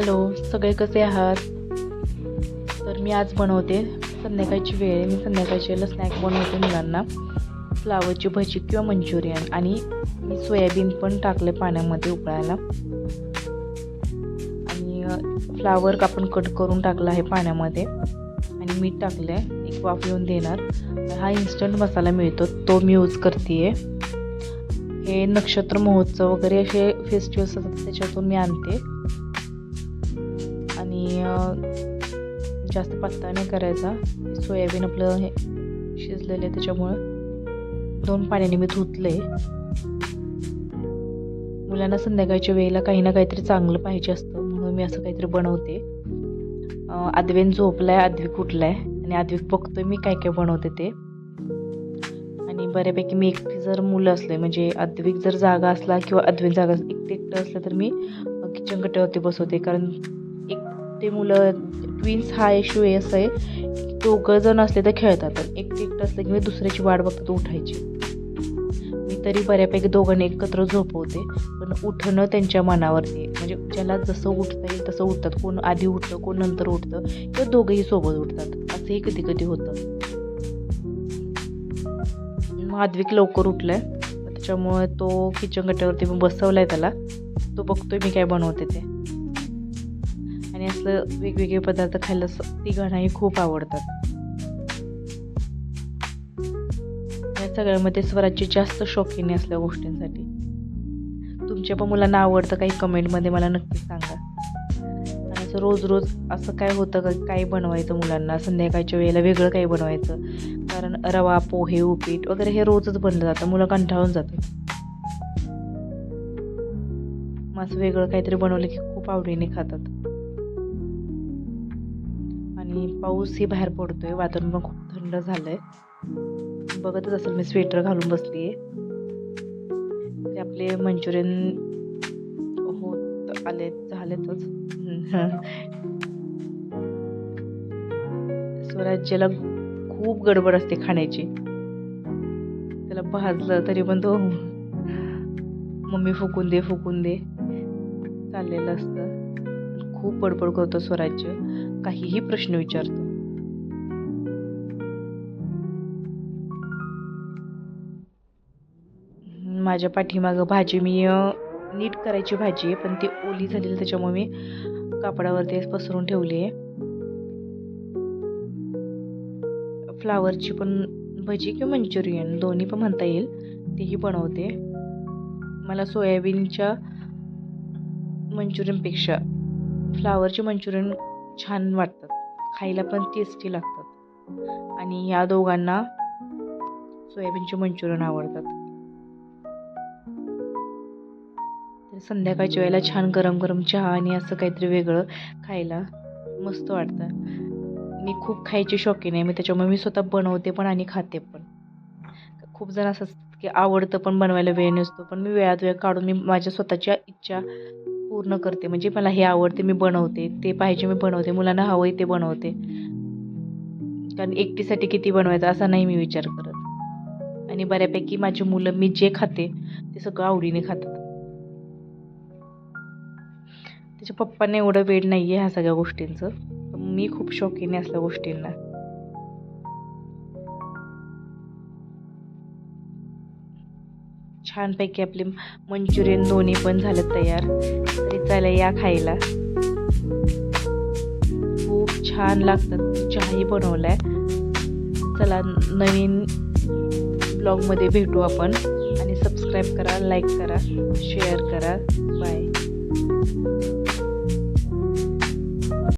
Hello सगळे कसे आहात? तर मी आज बनवते संध्याकाळची वेळ आहे. मी संध्याकाळची वेळेला स्नॅक बनवते मुलांना. फ्लावरची भजी किंवा मंचुरियन आणि मी सोयाबीन पण टाकले पाण्यामध्ये उकळायला. आणि फ्लावर आपण कट करून टाकला आहे पाण्यामध्ये. आणि मीठ टाकलं आहे एक वाफ येऊन देणार. हा इन्स्टंट मसाला मिळतो. तो मी यूज करते आहे हे नक्षत्र महोत्सव वगैरे असे फेस्टिवल्स असतात त्याच्यातून मी आणते. आणि जास्त पातळ नाही करायचा. सोयाबीन आपलं हे शिजलेलं आहे त्याच्यामुळं. दोन पाण्याने मी धुतले मुलांना संध्याकाळच्या वेळेला काही ना काहीतरी चांगलं पाहिजे असतं म्हणून मी असं काहीतरी बनवते. आदवेन झोपला आहे झोपलाय अद्विक आहे आणि अद्विक बघतोय मी काय काय बनवते ते. आणि बऱ्यापैकी मी एकटी जर मुलं असले म्हणजे अद्विक जर जागा असला किंवा अद्वैत जागा अस- एकटे एकटं असलं तर मी किचन कट्ट्यावरती बसवते. कारण ते मुलं ट्विन्स हा इश्यू आहे असं आहे. की दोघं जण असले तर खेळतात एकटे एकटं असलं की मी दुसऱ्याची वाट बघतो उठायची. मी तरी बऱ्यापैकी दोघांनी एकत्र झोपवते पण उठणं त्यांच्या मनावरती म्हणजे ज्याला जसं उठता येईल तसं उठतात. कोण आधी उठतं कोण नंतर उठतं किंवा दोघंही सोबत उठतात. असंही कधी कधी होतं. माधविक लवकर उठलाय. आहे त्याच्यामुळे तो किचन कट्ट्यावरती मी बसवलाय त्याला. तो बघतोय मी काय बनवते ते. आणि असलं वेगवेगळे पदार्थ खायला स- तिघांनाही खूप आवडतात. या सगळ्यामध्ये स्वराज्य जास्त शौकीने असल्या गोष्टींसाठी. तुमच्या पण मुलांना आवडतं काही कमेंटमध्ये मला नक्की सांगा. आणि असं रोज रोज असं काय होतं का काय बनवायचं मुलांना? संध्याकाळच्या वेळेला वेगळं काही बनवायचं. कारण रवा पोहे उपीट वगैरे हे रोजच बनलं जातं. मुलं कंटाळून जातात. मग असं वेगळं काहीतरी बनवलं की खूप आवडीने खातात. आणि पाऊसही बाहेर पडतो आहे वातावरण पण खूप थंड झालं आहे बघतच असेल मी स्वेटर घालून बसली आहे ते आपले मंचुरियन होत आले झालेतच. स्वराज्याला खूप गडबड असते खाण्याची. त्याला भाजलं तरी पण तो मम्मी फुकून दे फुकून दे. चाललेलं असतं. खूप बडबड करतो स्वराज्य. काहीही प्रश्न विचारतो. माझ्या पाठीमागं भाजी मी नीट करायची भाजी आहे पण ती ओली झालेली त्याच्यामुळे मी कापडावरती पसरून ठेवली आहे. फ्लावरची पण भजी किंवा मंचुरियन दोन्ही पण म्हणता येईल. तेही बनवते. मला सोयाबीनच्या मंचुरियनपेक्षा फ्लावरचे मंचुरियन छान वाटतात. खायला पण टेस्टी लागतात. आणि या दोघांना सोयाबीनचे मंचुरियन आवडतात. तर संध्याकाळच्या वेळेला छान गरम गरम चहा आणि असं काहीतरी वेगळं खायला मस्त वाटतं. मी खूप खायची शौकीन आहे. मी त्याच्यामुळे मी स्वतः बनवते पण आणि खाते पण. खूप जण असं असतात की आवडतं पण बनवायला वेळ नसतो. पण मी वेळात वेळ काढून मी माझ्या स्वतःच्या इच्छा पूर्ण करते. म्हणजे मला हे आवडते मी बनवते. ते पाहिजे मी बनवते. मुलांना हवं आहे ते बनवते. कारण एकटीसाठी किती बनवायचं असा नाही मी विचार करत. आणि बऱ्यापैकी माझी मुलं मी जे खाते ते सगळं आवडीने खातात. त्याच्या पप्पांना एवढं वेळ नाही आहे ह्या सगळ्या गोष्टींचं. मी खूप शौकीने असल्या गोष्टींना. छानपैकी आपले मंचुरियन दोन्ही पण झालं तयार. तरी चला या खायला. खूप छान लागतात. चहाही बनवलाय. चला नवीन ब्लॉगमध्ये भेटू आपण. आणि सबस्क्राईब करा लाईक करा शेअर करा. बाय